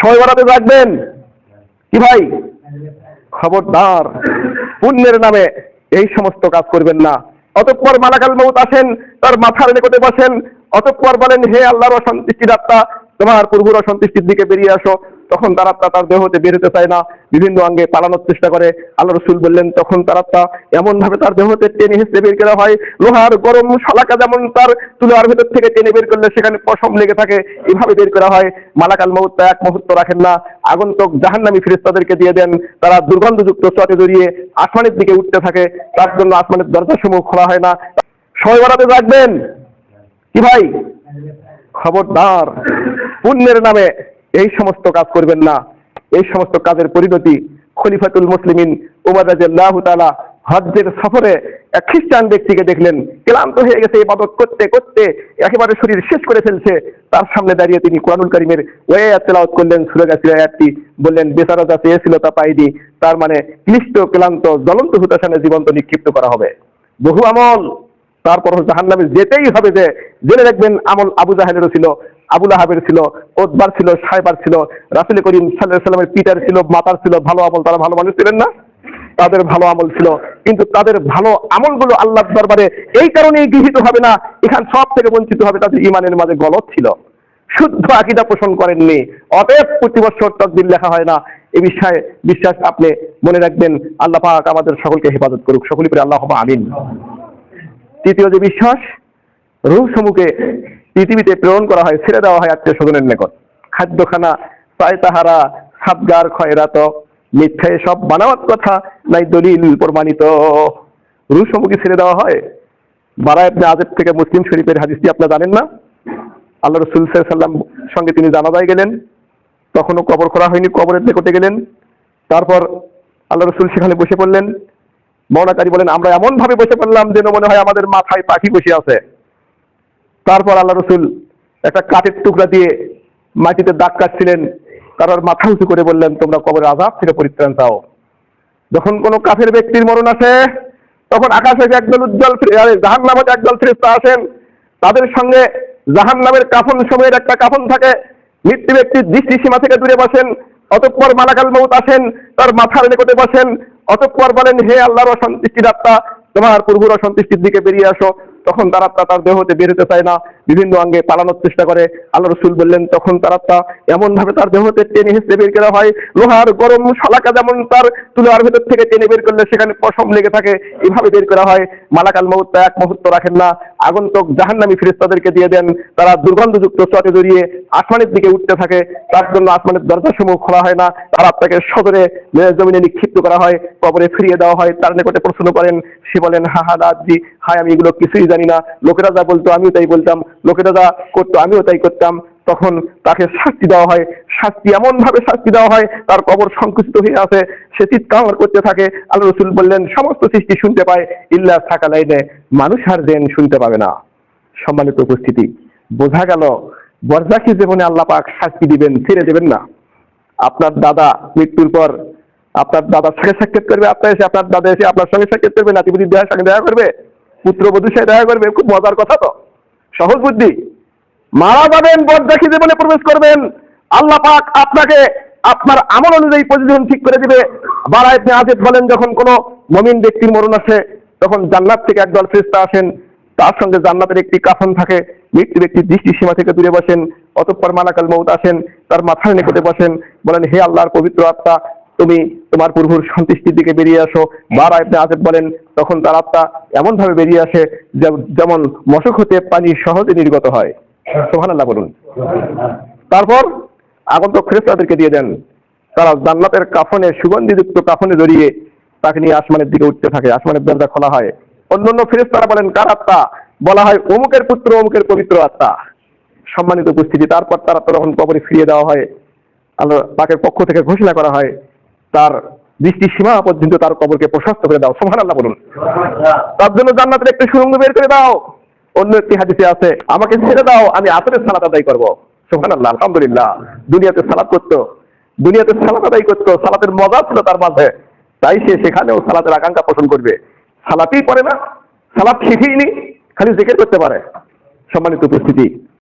সবাই বাড়াতে রাখবেন কি ভাই? খবরদার। পুণ্যের নামে এই সমস্ত কাজ করবেন না। অতঃপর মালাকাল মৌত আসেন, তার মাথার নিকটে বসেন। অতঃপর বলেন, হে আল্লাহর অসন্তুষ্টির আত্মা তোমার পূর্বর অসন্তুষ্টির দিকে বেরিয়ে আসো। তখন তার তার দেহ হতে বের হতে চায় না। বিভিন্ন অঙ্গে পালানোর চেষ্টা করে। আল্লাহ রসুল বললেন, তখন তার আত্মা এমন ভাবে তার দেহ হতে টেনে হেসে বের করা হয়। লোহার গরম শালাকা যেমন তার তুলার ভেতর থেকে টেনে বের করলে সেখানে পশম লেগে থাকে। এভাবে বের করা হয়। মালাকাল মৌত এক মুহূর্ত রাখেন না। আগন্তক জাহান্নামী ফিরিস্তাদেরকে দিয়ে দেন। তারা দুর্গন্ধযুক্ত চটে জড়িয়ে আসমানের দিকে উঠতে থাকে। তার জন্য আসমানের দরজা সমূহ খোলা হয় না। সময় বাড়াতে রাখবেন কি ভাই? খবরদার। পুণ্যের নামে এই সমস্ত কাজ করবেন না। এই সমস্ত কাজের পরিণতি খলিফাতুল মুসলিমিন হজ্জের সফরে এক খ্রিস্টান ব্যক্তিকে দেখলেন। ক্লান্ত হয়ে গেছে, ইবাদত করতে করতে একেবারে শরীর শেষ করে ফেলছে। তার সামনে দাঁড়িয়ে তিনি কোরআনুল কারিমের ওয়ে তেলাওয়াত করলেন, সুরে গাছির আয়াতটি বললেন, বেচারা যা চেয়েছিল তা পাইনি। তার মানে ক্লিষ্ট, ক্লান্ত, জ্বলন্ত হুতাশানে জীবন্ত নিক্ষিপ্ত করা হবে। বহু আমল তারপর জাহান্নামে যেতেই হবে যে, জেনে রাখবেন আমল আবু জাহেলেরও ছিল আবুল আহাবের ছিল ওদবার ছিল, সাহেবার ছিল, রাসুল করিম সাল্লামের পিটার ছিল, মাতার ছিল, ভালো আমল তারা ভালো মানুষ ছিলেন না? তাদের ভালো আমল ছিল, কিন্তু তাদের ভালো আমলগুলো আল্লাহ দরবারে এই কারণেই গৃহীত হবে না, এখান সব থেকে বঞ্চিত হবে তাদের ইমানের মাঝে গলত ছিল। শুদ্ধ আকিদা পোষণ করেননি, অতএব প্রতি বছর তকদির লেখা হয় না। এ বিষয়ে বিশ্বাস আপনি মনে রাখবেন, আল্লাহ পাক আমাদের সকলকে হেফাজত করুক। সকলই করে আল্লাহ আমিন। তৃতীয় যে বিশ্বাস রূহ সমূহকে পৃথিবীতে প্রেরণ করা হয়, ছেড়ে দেওয়া হয় আত্মীয় স্বজনের নিকট। খাদ্যখানা তাহারা সাবগার খয়রাত, মিথ্যা সব বানাওয়াত কথা নাই দলিল প্রমাণিত। রূহ সমূহকে ছেড়ে দেওয়া হয়। বারায় আপনি আজের থেকে মুসলিম শরীফের হাদিসটি আপনারা জানেন না? আল্লাহ রসুল সাল্লাম সঙ্গে তিনি জানাজায় গেলেন। তখনও কবর করা হয়নি, কবরের নিকটে গেলেন। তারপর আল্লাহ রসুল সেখানে বসে পড়লেন। বর্ণাকারী বলেন, আমরা এমন ভাবে বসে পড়লাম যেন মনে হয় আমাদের মাথায় পাখি বসে আছে। তারপর আল্লাহ রসুল একটা কাঠের টুকরা দিয়ে মাটিতে দাগ কাটছিলেন। তারপর মাথা উঁচু করে বললেন, তোমরা কবরের আজাব থেকে পরিত্রাণ চাও যখন কোনো কাফের ব্যক্তির মরণ আসে, তখন আকাশে একদল উজ্জ্বল জাহান নামক একদল ফেরেস্তা আসেন, তাদের সঙ্গে জাহান নামের কাফন সময়ের একটা কাফন থাকে। মৃত্যু ব্যক্তির দৃষ্টি সীমা থেকে দূরে বসেন। অতঃপর মালাকাল মৌত আসেন, তার মাথার নিকটে বসেন। অতঃপর বলেন, হে আল্লাহর অসন্তুষ্টির আত্মা তোমার পূর্বর অসন্তুষ্টির দিকে বেরিয়ে আসো। তখন তার আত্মা তার দেহতে বেরোতে বের চায় না। বিভিন্ন অঙ্গে পালানোর চেষ্টা করে। আল্লাহ রসুল বললেন, তখন তার আত্মা এমন ভাবে তার দেহ টেনে হেসে বের করা হয়। লোহার গরম শালাকা যেমন তার তুলার ভেতর থেকে টেনে বের করলে সেখানে পশম লেগে থাকে, এভাবে বের করা হয়। মালাকাল মুহূর্ত এক মুহূর্ত রাখেন না। আগন্তক জাহান্নামী ফিরিস্তাদেরকে দিয়ে দেন। তারা দুর্গন্ধযুক্ত চটে জড়িয়ে আসমানের দিকে উঠতে থাকে। তার জন্য আসমানের দরজা সমূহ খোলা হয় না। তার আত্মাকে সদরে জমিনে নিক্ষিপ্ত করা হয়। কবরে ফিরিয়ে দেওয়া হয়। তার নিকটে প্রশ্ন করেন, সে বলেন, হা হা দাদি হায়, আমি এগুলো কিছুই জানি না। লোকেরা যা বলতো আমিও তাই বলতাম। লোকেরা যা করতো, আমিও তাই করতাম। তখন তাকে শাস্তি দেওয়া হয়। শাস্তি এমন ভাবে শাস্তি দেওয়া হয়, তার কবর সংকুচিত হয়ে আছে। সে চিৎকার করতে থাকে। আল্লাহ রসুল বললেন, সমস্ত সৃষ্টি শুনতে পায়, ইল্লা থাকা লাইনে মানুষ আর জেন শুনতে পাবে না। সম্মানিত উপস্থিতি, বোঝা গেল, বরজাকি জীবনে আল্লাহ পাক শাস্তি দিবেন ছেড়ে দেবেন না। আপনার দাদা মৃত্যুর পর আপনার দাদার সঙ্গে সাক্ষাৎ করবে, আপনার এসে আপনার দাদা এসে আপনার সঙ্গে সাক্ষাৎ করবে, নাতিপুতির দেহার সঙ্গে দেখা করবে, পুত্রবধূর সাথে দেখা করবে, খুব মজার কথা তো। সহজ বুদ্ধি। মারা যাবেন বরজাকি জীবনে প্রবেশ করবেন। আল্লাহ পাক আপনাকে, আপনার আমল অনুযায়ী পজিশন ঠিক করে দিবে। আপনি আজেদ বলেন, যখন কোনো মমিন ব্যক্তির মরণ আসে, তখন জান্নাত থেকে একদল ফেরেশতা আসেন। তার সঙ্গে জান্নাতের একটি কাফন থাকে। মৃত্যু ব্যক্তির দৃষ্টি সীমা থেকে দূরে বসেন। অতঃপর মালাকাল মৌত আসেন। তার মাথার নিকটে বসেন। বলেন, হে আল্লাহর পবিত্র আত্মা, তুমি তোমার প্রভুর সন্তুষ্টির দিকে বেরিয়ে আসো। বার আপনি আজেব বলেন, তখন তার আত্মা এমন ভাবে বেরিয়ে আসে যেমন মশক হতে পানি সহজে নির্গত হয়। সোহান আল্লাহ বলুন। তারপর আগন্তক ফেরেস্তাদেরকে দিয়ে দেন। তারা জান্নাতের কাফনে, সুগন্ধিযুক্ত কাফনে জড়িয়ে তাকে নিয়ে আসমানের দিকে উঠতে থাকে, আসমানের দরজা খোলা হয়। অন্যান্য ফেরেস্তারা বলেন, কার আত্মা? বলা হয়, অমুকের পুত্র, অমুকের পবিত্র আত্মা। সম্মানিত উপস্থিতি। তারপর তারা তখন কবরে ফিরিয়ে দেওয়া হয়। আল্লাহ পাকের পক্ষ থেকে ঘোষণা করা হয় তার দৃষ্টি সীমা পর্যন্ত তার কবরকে প্রশস্ত করে দাও। সোহান আল্লাহ বলুন। তার জন্য জান্নাতের একটা সুরঙ্গ বের করে দাও। অন্য একটি হাদিসে আছে, আমাকে ছেড়ে দাও, আমি আসরের সালাত আদায় করব। সোহান আল্লাহ আলহামদুলিল্লাহ। দুনিয়াতে সালাত করতো। দুনিয়াতে সালাত আদায় করতো, সালাতের মজা ছিল তার মাঝে। তাই সে সেখানেও সালাতের আকাঙ্ক্ষা পোষণ করবে। সালাতেই পড়ে না, সালাত শিখেইনি খালি জেকের করতে পারে। সম্মানিত উপস্থিতি